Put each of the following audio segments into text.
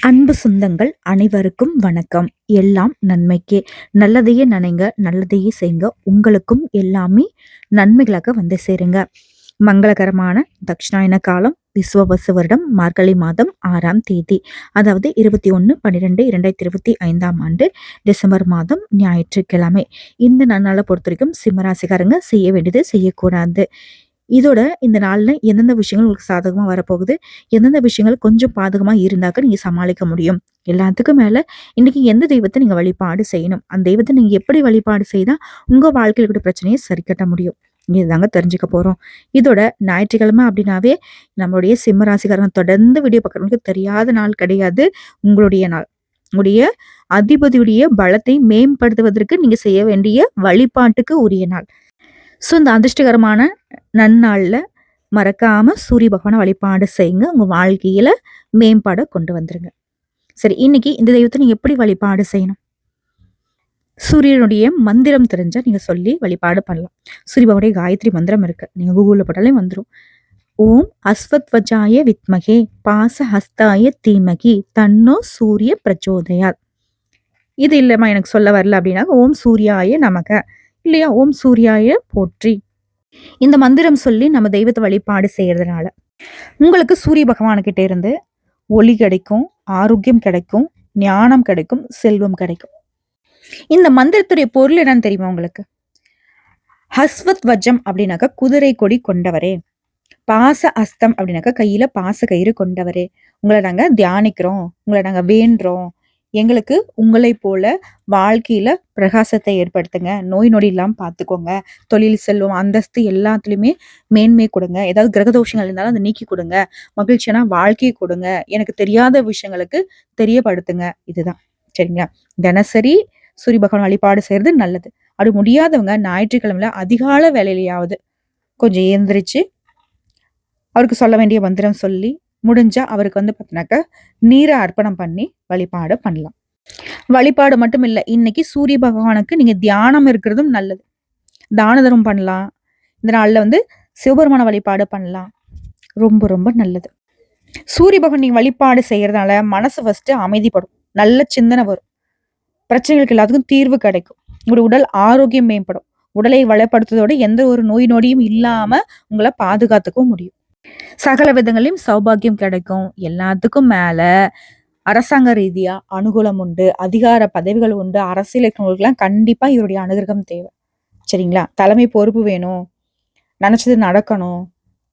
அன்பு சொந்தங்கள் அனைவருக்கும் வணக்கம். எல்லாம் நன்மைக்கே. நல்லதையே நினைங்க நல்லதையே செய்யுங்க. உங்களுக்கும் எல்லாமே நன்மைகளாக வந்து சேருங்க. மங்களகரமான தட்சிணாயன காலம் விஸ்வவசு வருடம் மார்கழி மாதம் ஆறாம் தேதி. அதாவது இருபத்தி ஒன்று பன்னிரெண்டு இரண்டாயிரத்தி இருபத்தி ஐந்தாம் ஆண்டு டிசம்பர் மாதம் ஞாயிற்றுக்கிழமை. இந்த நன்னாளை பொறுத்த வரைக்கும் சிம்மராசிக்காரங்க செய்ய வேண்டியது செய்யக்கூடாது. இதோட இந்த நாளில் எந்தெந்த விஷயங்கள் உங்களுக்கு சாதகமாக வரப்போகுது? எந்தெந்த விஷயங்கள் கொஞ்சம் பாதகமாக இருந்தாக்க நீங்கள் சமாளிக்க முடியும்? எல்லாத்துக்கும் மேலே இன்னைக்கு எந்த தெய்வத்தை நீங்கள் வழிபாடு செய்யணும்? அந்த தெய்வத்தை நீங்கள் எப்படி வழிபாடு செய்தால் உங்கள் வாழ்க்கையில் கூட பிரச்சனையை சரி கட்ட முடியும்? இதுதாங்க தெரிஞ்சுக்க போகிறோம் இதோட ஞாயிற்றுக்கிழமை அப்படின்னாவே நம்மளுடைய சிம்ம ராசிக்காரங்க தொடர்ந்து வீடியோ பார்க்குறவங்களுக்கு தெரியாத நாள் கிடையாது. உங்களுடைய நாள். உங்களுடைய அதிபதியுடைய பலத்தை மேம்படுத்துவதற்கு நீங்கள் செய்ய வேண்டிய வழிபாட்டுக்கு உரிய நாள். ஸோ இந்த அதிர்ஷ்டகரமான நன்னாளில் மறக்காமல் சூரிய பகவானை வழிபாடு செய்யுங்க. உங்கள் வாழ்க்கையில் மேம்பாடை கொண்டு வந்துருங்க. சரி இன்னைக்கு இந்த தெய்வத்தை நீங்கள் எப்படி வழிபாடு செய்யணும்? சூரியனுடைய மந்திரம் தெரிஞ்சால் நீங்கள் சொல்லி வழிபாடு பண்ணலாம். சூரிய பகவானுடைய காயத்ரி மந்திரம் இருக்குது நீங்கள் கூகுளில் போட்டாலே வந்துடும் ஓம் அஸ்வத்வஜாய வித்மகே பாச ஹஸ்தாய தீமகி தன்னோ சூரிய பிரச்சோதயாத். இது இல்லைம்மா எனக்கு சொல்ல வரல அப்படின்னா ஓம் சூர்யாய நமக. இல்லையா? ஓம் சூர்யாய போற்றி. இந்த மந்திரம் சொல்லி நம்ம தெய்வத்தை வழிபாடு செய்யறதுனால உங்களுக்கு சூரிய பகவானுக்கிட்ட இருந்து ஒளி கிடைக்கும் ஆரோக்கியம் கிடைக்கும் ஞானம் கிடைக்கும் செல்வம் கிடைக்கும். இந்த மந்திரத்துடைய பொருள் என்னன்னு தெரியுமா உங்களுக்கு? ஹஸ்வத் வஜம் அப்படின்னாக்கா குதிரை கொடி கொண்டவரே. பாச அஸ்தம் அப்படின்னாக்கா கையில பாச கயிறு கொண்டவரே. உங்களை நாங்க தியானிக்கிறோம் உங்களை நாங்க வேண்டுறோம் எங்களுக்கு உங்களை போல வாழ்க்கையில பிரகாசத்தை ஏற்படுத்துங்க. நோய் நொடி இல்லாமல் பார்த்துக்கோங்க தொழில் செல்வம் அந்தஸ்து எல்லாத்துலேயுமே மேன்மை கொடுங்க. ஏதாவது கிரகதோஷங்கள் இருந்தாலும் அதை நீக்கி கொடுங்க. மகிழ்ச்சியான வாழ்க்கையை கொடுங்க. எனக்கு தெரியாத விஷயங்களுக்கு தெரியப்படுத்துங்க. இதுதான். சரிங்களா? தினசரி சூரிய பகவான் வழிபாடு செய்யறது நல்லது. அப்படி முடியாதவங்க ஞாயிற்றுக்கிழமையில அதிகால வேலையிலையாவது கொஞ்சம் எழுந்திரிச்சு அவருக்கு சொல்ல வேண்டிய மந்திரம் சொல்லி முடிஞ்சால் அவருக்கு வந்து பார்த்தினாக்க நீரை அர்ப்பணம் பண்ணி வழிபாடு பண்ணலாம். வழிபாடு மட்டும் இல்லை இன்னைக்கு சூரிய பகவானுக்கு நீங்கள் தியானம் இருக்கிறதும் நல்லது. தான தர்மம் பண்ணலாம். இந்த நாளில் வந்து சிவபெருமான வழிபாடு பண்ணலாம். ரொம்ப ரொம்ப நல்லது. சூரிய பகவான் நீங்கள் வழிபாடு செய்கிறதுனால மனசு ஃபஸ்ட்டு அமைதிப்படும். நல்ல சிந்தனை வரும். பிரச்சனைகளுக்கு எல்லாத்துக்கும் தீர்வு கிடைக்கும். உங்களுடைய உடல் ஆரோக்கியம் மேம்படும். உடலை வளப்படுத்துவதோட எந்த ஒரு நோய் நொடியும் இல்லாமல் உங்களை பாதுகாத்துக்கவும் முடியும். சகல விதங்களையும் சௌபாகியம் கிடைக்கும். எல்லாத்துக்கும் மேல அரசாங்க ரீதியா அனுகூலம் உண்டு அதிகார பதவிகள் உண்டு. அரசியல் இருக்கிறவங்களுக்குலாம் கண்டிப்பா இவருடைய அனுகிரகம் தேவை. சரிங்களா? தலைமை பொறுப்பு வேணும். நினைச்சது நடக்கணும்.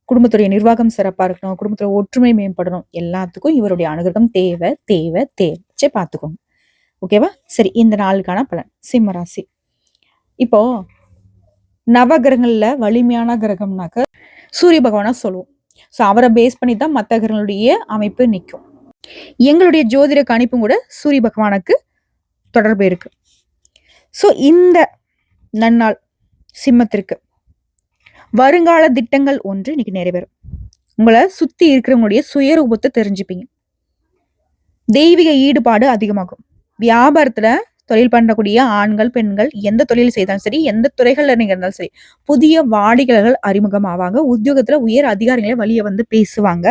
குடும்பத்துடைய நிர்வாகம் சிறப்பா இருக்கணும். குடும்பத்துல ஒற்றுமை மேம்படணும். எல்லாத்துக்கும் இவருடைய அனுகிரகம் தேவை தேவை தேவை. சரி பார்த்துக்கோங்க. ஓகேவா சரி இந்த நாளுக்கான பலன். சிம்மராசி இப்போ இப்போ நவகிரகங்கள்ல வலிமையான கிரகம்னாக்க சூரிய பகவானா சொல்லுவோம். ஸோ அவரை பேஸ் பண்ணி தான் மற்ற கிரகங்களுடைய அமைப்பு நிற்கும். எங்களுடைய ஜோதிட கணிப்பும் கூட சூரிய பகவானுக்கு தொடர்பு இருக்கு. ஸோ இந்த நன்னாள் சிம்மத்திற்கு வருங்கால திட்டங்கள் ஒன்று இன்னைக்கு நிறைவேறும். உங்களை சுத்தி இருக்கிறவங்களுடைய சுயரூபத்தை தெரிஞ்சுப்பீங்க. தெய்வீக ஈடுபாடு அதிகமாகும். வியாபாரத்துல தொழில் பண்ணக்கூடிய ஆண்கள் பெண்கள் எந்த தொழில் செய்தாலும் சரி எந்த துறைகளில் நீங்க இருந்தாலும் சரி புதிய வாடிக்கையாளர்கள் அறிமுகம் ஆவாங்க உத்தியோகத்துல உயர் அதிகாரிகளை வழிய வந்து பேசுவாங்க.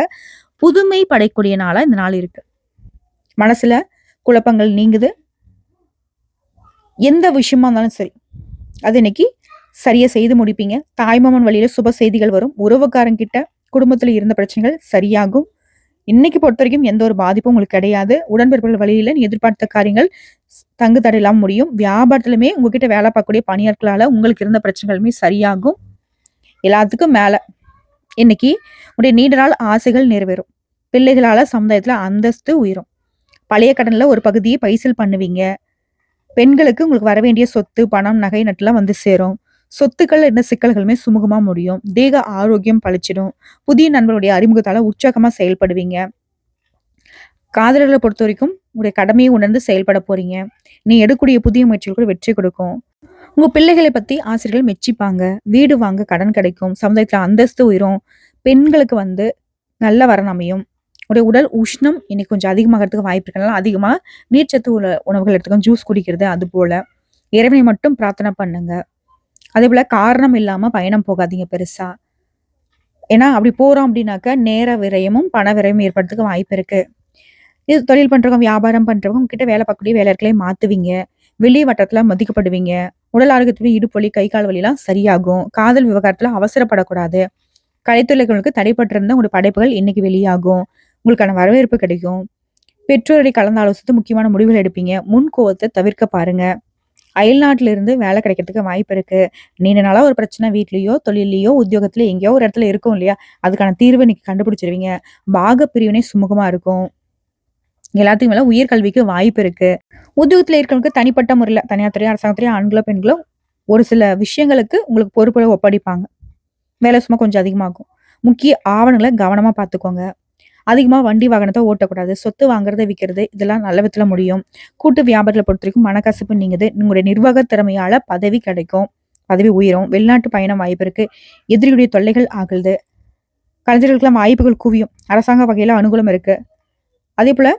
புதுமை படைக்கூடிய நாளா இந்த நாள் இருக்கு. மனசுல குழப்பங்கள் நீங்குது. எந்த விஷயமா இருந்தாலும் சரி அது இன்னைக்கு சரியா செய்து முடிப்பீங்க. தாய்மாமன் வழியில சுப செய்திகள் வரும். உறவுக்காரங்கிட்ட குடும்பத்துல இருந்த பிரச்சனைகள் சரியாகும். இன்னைக்கு பொறுத்த வரைக்கும் எந்த ஒரு பாதிப்பும் உங்களுக்கு கிடையாது. உடன்பிறப்புகள் வழியில் நீ எதிர்பார்த்த காரியங்கள் தங்கு தடையெல்லாம் முடியும். வியாபாரத்திலுமே உங்ககிட்ட வேலை பார்க்கக்கூடிய பணியாட்களால் உங்களுக்கு இருந்த பிரச்சனைகளுமே சரியாகும். எல்லாத்துக்கும் மேலே. இன்னைக்கு உடைய நீண்ட நாள் ஆசைகள் நிறைவேறும். பிள்ளைகளால் சமுதாயத்தில் அந்தஸ்து உயரும். பழைய கடனில் ஒரு பகுதியை பைசல் பண்ணுவீங்க. பெண்களுக்கு உங்களுக்கு வர வேண்டிய சொத்து பணம் நகை நட்டுலாம் வந்து சேரும். சொத்துக்கள் என்ன சிக்கல்களுமே சுமூகமா முடியும். தேக ஆரோக்கியம் பழிச்சிடும். புதிய நண்பர்களுடைய அறிமுகத்தால உற்சாகமா செயல்படுவீங்க. காதலர்களை பொறுத்த வரைக்கும் உங்களுடைய கடமையை உணர்ந்து செயல்பட போறீங்க. நீ எடுக்கக்கூடிய புதிய முயற்சிகள் கூட வெற்றி கொடுக்கும். உங்க பிள்ளைகளை பத்தி ஆசிரியர்கள் மெச்சிப்பாங்க. வீடு வாங்க கடன் கிடைக்கும். சமுதாயத்துல அந்தஸ்து உயரும். பெண்களுக்கு வந்து நல்ல வரன் அமையும். உடைய உடல் உஷ்ணம் இன்னைக்கு கொஞ்சம் அதிகமாகிறதுக்கு வாய்ப்பு இருக்கனால அதிகமா நீர்ச்சத்து உள்ள உணவுகள் எடுத்துக்கணும் ஜூஸ் குடிக்கிறது அது போல. இறைவனை மட்டும் பிரார்த்தனை பண்ணுங்க. அதே போல காரணம் இல்லாம பயணம் போகாதீங்க பெருசா ஏன்னா அப்படி போறோம் அப்படின்னாக்க நேர விரயமும் பண விரயமும் ஏற்படுறதுக்கு வாய்ப்பு இருக்கு இது தொழில் பண்றவங்க, வியாபாரம் பண்றவங்க உங்ககிட்ட வேலை பார்க்கக்கூடிய வேலையாட்களே மாத்துவீங்க. வெளி வட்டத்தில் மதிக்கப்படுவீங்க. உடல் ஆரோக்கியத்துல இடுப்பொலி கை, கால் வலிலாம் சரியாகும். காதல் விவகாரத்துல அவசரப்படக்கூடாது. கலைத்துறைகளுக்கு தடைப்பட்டிருந்த உங்களுடைய படைப்புகள் இன்னைக்கு வெளியாகும். உங்களுக்கான வரவேற்பு கிடைக்கும். பெற்றோரை கலந்து ஆலோசித்து முக்கியமான முடிவுகள் எடுப்பீங்க. முன் கோவத்தை தவிர்க்க பாருங்க. அயல்நாட்டிலிருந்து வேலை கிடைக்கிறதுக்கு வாய்ப்பு இருக்கு. நீண்ட நாளாக ஒரு பிரச்சனை வீட்லேயோ தொழிலையோ உத்தியோகத்துல எங்கேயோ ஒரு இடத்துல இருக்கும் இல்லையா? அதுக்கான தீர்வு இன்னைக்கு கண்டுபிடிச்சிருவீங்க. பாக பிரிவினை சுமூகமா இருக்கும். எல்லாத்துக்கும் மேல உயர்கல்விக்கு வாய்ப்பு இருக்கு. உத்தியோகத்தில் இருக்கிறவங்களுக்கு தனிப்பட்ட முறையில் தனியார் துறையோ அரசாங்கத்துறையோ ஆண்களோ, பெண்களோ ஒரு சில விஷயங்களுக்கு உங்களுக்கு பொறுப்புகளை ஒப்படைப்பாங்க. வேலை சும்மா கொஞ்சம் அதிகமாகும். முக்கிய ஆவணங்களை கவனமாக பார்த்துக்கோங்க. அதிகமாக வண்டி வாகனத்தை ஓட்டக்கூடாது. சொத்து வாங்குறத விற்கிறது இதெல்லாம் நல்ல விதத்தில் முடியும். கூட்டு வியாபாரத்துல பொறுத்தவரைக்கும் மனக்கசப்பு நீங்குது. உங்களுடைய நிர்வாக திறமையால் பதவி கிடைக்கும். பதவி உயரும். வெளிநாட்டு பயணம் வாய்ப்பு இருக்குது எதிரியுடைய தொல்லைகள் ஆகுது கலைஞர்களுக்கெல்லாம் வாய்ப்புகள் குவியும். அரசாங்க வகையில் அனுகூலம் இருக்குது அதே போல்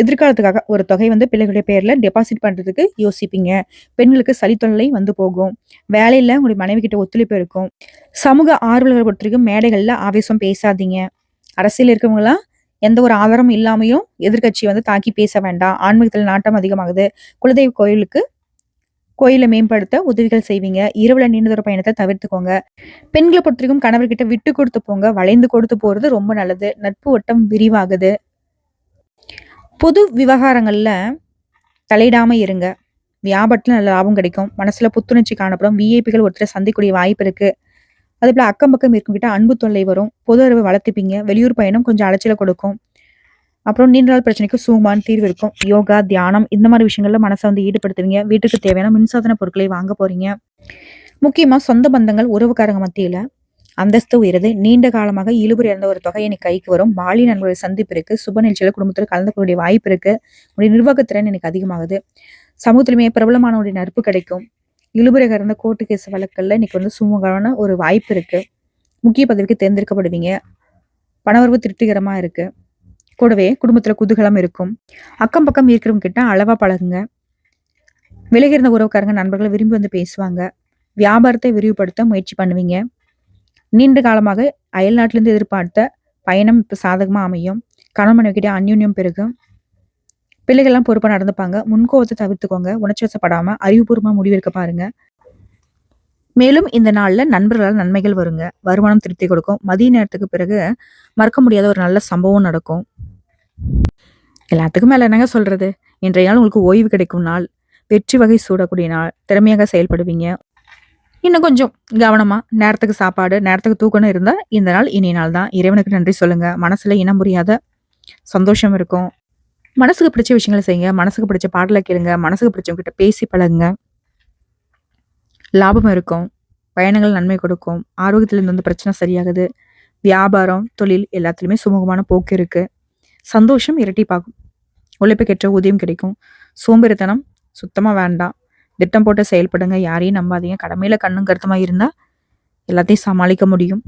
எதிர்காலத்துக்காக ஒரு தொகை வந்து பிள்ளைகளுடைய பேரில் டெபாசிட் பண்ணுறதுக்கு யோசிப்பீங்க. பெண்களுக்கு சளி தொல்லை வந்து போகும். வேலையில் உங்களுடைய மனைவி கிட்ட ஒத்துழைப்பு இருக்கும். சமூக ஆர்வலர்களை பொறுத்த வரைக்கும் மேடைகளில் ஆவேசம் பேசாதீங்க. அரசியல் இருக்கிறவங்களாம் எந்த ஒரு ஆதாரமும் இல்லாமையும் எதிர்கட்சி வந்து தாக்கி பேச வேண்டாம். ஆன்மீகத்தில் நாட்டம் அதிகமாகுது. குலதெய்வ கோயிலுக்கு கோயிலை மேம்படுத்த உதவிகள் செய்வீங்க. இரவுல நீண்ட தூர பயணத்த தவிர்த்துக்கோங்க. பெண்கள பொறுத்தவரைக்கும் கணவர்கிட்ட விட்டு கொடுத்து போங்க. வளைந்து கொடுத்து போறது ரொம்ப நல்லது. நட்பு வட்டம் விரிவாகுது. பொது விவகாரங்கள்ல தலையிடாம இருங்க. வியாபாரத்தில் நல்ல லாபம் கிடைக்கும். மனசுல புத்துணர்ச்சி காணப்படும். விஐபிகள் ஒருத்தரை சந்திக்கக்கூடிய வாய்ப்பு இருக்கு. அதேபோல அக்கம் பக்கம் இருக்கவங்ககிட்ட அன்பு தொல்லை வரும். பொது அறிவை வளர்த்துப்பீங்க. வெளியூர் பயணம் கொஞ்சம் அலைச்சல கொடுக்கும். அப்புறம் நீண்ட நாள் பிரச்சனைக்கு சூமான் தீர்வு இருக்கும். யோகா, தியானம் இந்த மாதிரி விஷயங்கள்ல மனசை வந்து ஈடுபடுத்துவீங்க. வீட்டுக்கு தேவையான மின்சாதன பொருட்களை வாங்க போறீங்க. முக்கியமா சொந்த பந்தங்கள், உறவுக்காரங்க மத்தியில அந்தஸ்து உயருது. நீண்ட காலமாக இழுபறி இருந்த ஒரு தொகை இன்னைக்கு கைக்கு வரும். பாலிய நண்பர்களுடைய சந்திப்பு இருக்கு. சுப நிகழ்ச்சியில குடும்பத்தில் கலந்துக்கூடிய வாய்ப்பு இருக்கு. உங்களுடைய நிர்வாகத்திறன் எனக்கு அதிகமாகுது. சமூகத்திலுமே பிரபலமானவருடைய நட்பு கிடைக்கும். இழுபறை கடந்த கோர்ட்டு கேஸ் வழக்கில் இன்னைக்கு வந்து சுமூகமான ஒரு வாய்ப்பு இருக்கு. முக்கிய பதவிக்கு தேர்ந்தெடுக்கப்படுவீங்க. பணவரவு திருப்திகரமா இருக்கு. கூடவே குடும்பத்துல குதூகலம் இருக்கும். அக்கம் பக்கம் இருக்கிறவங்க கிட்ட அளவா பழகுங்க. விலகி இருந்த உறவுக்காரங்க, நண்பர்களை விரும்பி வந்து பேசுவாங்க. வியாபாரத்தை விரிவுபடுத்த முயற்சி பண்ணுவீங்க. நீண்ட காலமாக அயல்நாட்டிலிருந்து எதிர்பார்த்த பயணம் இப்ப சாதகமா அமையும். கணவன் மனைவிகிட்ட அந்யூன்யம் பெருகும். பிள்ளைகள்லாம் பொறுப்பாக நடந்துப்பாங்க. முன்கோவத்த தவிர்த்துக்கோங்க. உணர்ச்சி வசப்படாமல் அறிவுபூர்வமாக முடிவெடுக்க பாருங்க. மேலும் இந்த நாளில் நண்பர்களால் நன்மைகள் வருங்க. வருமானம் திருப்தி கொடுக்கும். மதிய நேரத்துக்கு பிறகு மறக்க முடியாத ஒரு நல்ல சம்பவம் நடக்கும். எல்லாத்துக்கும் மேலே என்னங்க சொல்கிறது இன்றைய நாள் உங்களுக்கு ஓய்வு கிடைக்கும் நாள். வெற்றி வகை சூடக்கூடிய நாள். திறமையாக செயல்படுவீங்க. இன்னும் கொஞ்சம் கவனமாக நேரத்துக்கு சாப்பாடு, நேரத்துக்கு தூக்கணும் இருந்தால் இந்த நாள் இனிய நாள் தான். இறைவனுக்கு நன்றி சொல்லுங்கள் மனசில் இனம் புரியாத சந்தோஷம் இருக்கும். மனசுக்கு பிடிச்ச விஷயங்கள செய்யுங்க. மனசுக்கு பிடிச்ச பாடலை கேளுங்க. மனசுக்கு பிடிச்சவங்க கிட்ட பேசி பழகுங்க. லாபம் இருக்கும். பயணங்கள் நன்மை கொடுக்கும். ஆரோக்கியத்துலேருந்து வந்து பிரச்சனை சரியாகுது. வியாபாரம், தொழில் எல்லாத்துலேயுமே சுமூகமான போக்கு இருக்குது சந்தோஷம் இரட்டிப்பாகும். உழைப்புக்கேற்ற ஊதியம் கிடைக்கும். சோம்பேறித்தனம் சுத்தமாக வேண்டாம். திட்டம் போட்டு செயல்படுங்க. யாரையும் நம்பாதீங்க. கடமையில கண்ணும் கருத்தமாக இருந்தால் எல்லாத்தையும் சமாளிக்க முடியும்.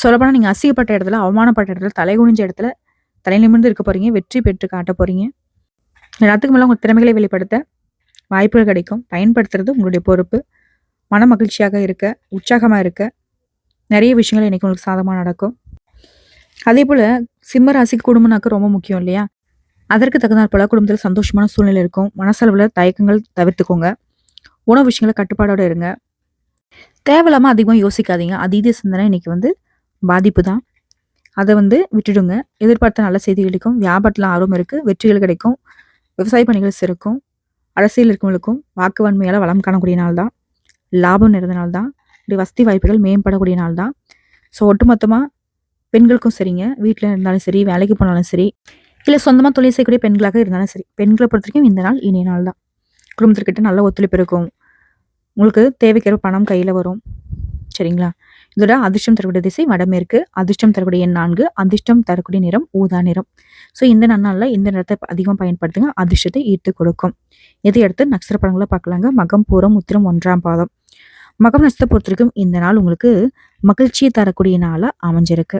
சொல்லப்போனால் நீங்கள் அசிங்கப்பட்ட இடத்துல, அவமானப்பட்ட இடத்துல, தலை குனிஞ்ச இடத்துல தலை நிமிர்ந்து இருக்க போறீங்க. வெற்றி பெற்று காட்ட போறீங்க. எல்லாத்துக்கும் மேலே உங்க திறமைகளை வெளிப்படுத்த வாய்ப்புகள் கிடைக்கும். பயன்படுத்துறது உங்களுடைய பொறுப்பு. மன மகிழ்ச்சியாக இருக்க, உற்சாகமா இருக்க, நிறைய விஷயங்கள் இன்னைக்கு உங்களுக்கு சாதகமா நடக்கும். அதே போல் சிம்ம ராசிக்கு குடும்பம்னாக்க ரொம்ப முக்கியம் இல்லையா? அதற்கு தகுந்தாற்போல குடும்பத்தில் சந்தோஷமான சூழ்நிலை இருக்கும். மனசளவில் தயக்கங்கள் தவிர்த்துக்கோங்க. உணவு விஷயங்களை கட்டுப்பாடோடு இருங்க. தேவையில்லாமல் அதிகமாக யோசிக்காதீங்க. அதீத சிந்தனை இன்னைக்கு வந்து பாதிப்பு தான். அதை வந்து விட்டுடுங்க. எதிர்பார்த்த நல்ல செய்தி கிடைக்கும். வியாபாரத்தில் ஆர்வம் இருக்குது வெற்றிகள் கிடைக்கும். விவசாய பணிகள் சிறக்கும். அரசியல் இருக்கவங்களுக்கும் வாக்கு வன்மையால் வளம் காணக்கூடிய நாள் தான். லாபம் நிறைந்த நாள் தான். இப்படி வசதி வாய்ப்புகள் மேம்படக்கூடிய நாள் தான். ஸோ ஒட்டுமொத்தமாக பெண்களுக்கும் சரிங்க. வீட்டில் இருந்தாலும் சரி, வேலைக்கு போனாலும் சரி, இல்லை சொந்தமாக தொழில் செய்யக்கூடிய பெண்களாக இருந்தாலும் சரி, பெண்களை பொறுத்த வரைக்கும் இந்த நாள் இனிய நாள் தான். குடும்பத்திற்கிட்ட நல்ல ஒத்துழைப்பு இருக்கும். உங்களுக்கு தேவைக்கேற்ப பணம் கையில் வரும். சரிங்களா? இதோட அதிர்ஷ்டம் தரக்கூடிய திசை வடமேற்கு. அதிர்ஷ்டம் தரக்கூடிய எண் 4. அதிர்ஷ்டம் தரக்கூடிய நிறம் ஊதா நிறம். ஸோ இந்த நன்னாள்ல இந்த நிறத்த அதிகம் பயன்படுத்துங்க. அதிர்ஷ்டத்தை ஈர்த்து கொடுக்கும். இதை அடுத்து நட்சத்திர படங்களை பார்க்கலாங்க. மகம், பூரம், உத்திரம் ஒன்றாம் பாதம். மகம் நட்சத்திரத்த பொறுத்தவரைக்கும் இந்த நாள் உங்களுக்கு மகிழ்ச்சியை தரக்கூடிய நாளாக அமைஞ்சிருக்கு.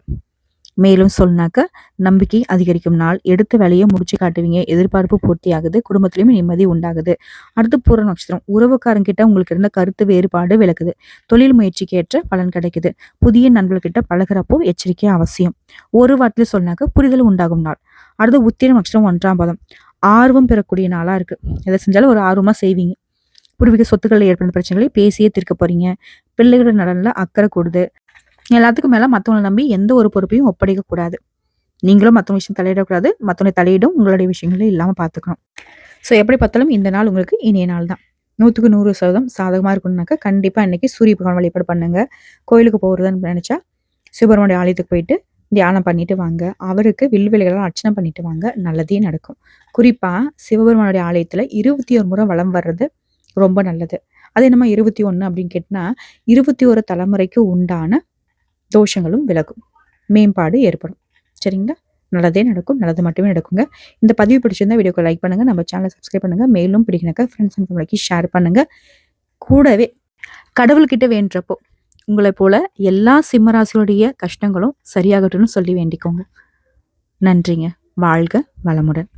மேலும் சொன்னாக்க நம்பிக்கை அதிகரிக்கும் நாள். எடுத்த வேலையை முடிச்சு காட்டுவீங்க. எதிர்பார்ப்பு பூர்த்தியாகுது. குடும்பத்திலயும் நிம்மதி உண்டாகுது. அடுத்து பூர நட்சத்திரம். உறவுக்காரங்கிட்ட உங்களுக்கு இருந்த கருத்து வேறுபாடு விளக்குது தொழில் முயற்சிக்கு ஏற்ற பலன் கிடைக்குது. புதிய நண்பர்கிட்ட பழகுறப்போ எச்சரிக்கை அவசியம். ஒரு வார்த்தையில் சொன்னாக்க புரிதல் உண்டாகும் நாள். அடுத்து உத்திர நட்சத்திரம் ஒன்றாம் பாதம் ஆர்வம் பெறக்கூடிய நாளாக இருக்குது எதை செஞ்சாலும் ஒரு ஆர்வமாக செய்வீங்க பூர்வீக சொத்துக்களில் ஏற்படும் பிரச்சனைகளை பேசியே தீர்க்க போறீங்க பிள்ளைகளோட நலனில் அக்கறை கூடுது எல்லாத்துக்கும் மேலே மற்றவங்களை நம்பி எந்த ஒரு பொறுப்பையும் ஒப்படைக்கக்கூடாது நீங்களும் மற்றவங்க விஷயம் தலையிடக்கூடாது. மற்றவங்க தலையிடும் உங்களுடைய விஷயங்களும் இல்லாமல் பார்த்துக்கணும் ஸோ எப்படி பார்த்தாலும் இந்த நாள் உங்களுக்கு இனிய நாள் தான். நூற்றுக்கு நூறு சதவீதம் சாதகமாக இருக்கணும்னாக்கா கண்டிப்பாக இன்றைக்கி சூரிய பகவான் வழிபாடு பண்ணுங்க. கோயிலுக்கு போகிறதுன்னு நினச்சா சுப்பிரமணிய ஆலயத்துக்கு போயிட்டு தியானம் பண்ணிட்டு வாங்க. அவருக்கு வில்வெளிகளால் அர்ச்சனை பண்ணிட்டு வாங்க. நல்லதே நடக்கும். குறிப்பாக சிவபெருமானுடைய ஆலயத்தில் இருபத்தி ஒரு முறை வளம் வர்றது ரொம்ப நல்லது. அது என்னமா இருபத்தி ஒன்று அப்படின்னு கேட்டால் இருபத்தி ஒரு தலைமுறைக்கு உண்டான தோஷங்களும் விலகும். மேம்பாடு ஏற்படும். சரிங்களா? நல்லதே நடக்கும். நல்லது மட்டுமே நடக்குங்க. இந்த பதிவு பிடிச்சிருந்தா வீடியோக்கு லைக் பண்ணுங்கள் நம்ம சேனலை சப்ஸ்கிரைப் பண்ணுங்கள் மேலும் பிடிக்கணக்கா ஃப்ரெண்ட்ஸ் அண்ட் ஃபேமிலிக்கு ஷேர் பண்ணுங்கள் கூடவே கடவுள்கிட்ட வேண்டப்போ உங்களை போல எல்லா சிம்மராசிகளுடைய கஷ்டங்களும் சரியாகட்டும்னு சொல்லி வேண்டிக்கோங்க. நன்றிங்க. வாழ்க வளமுடன்.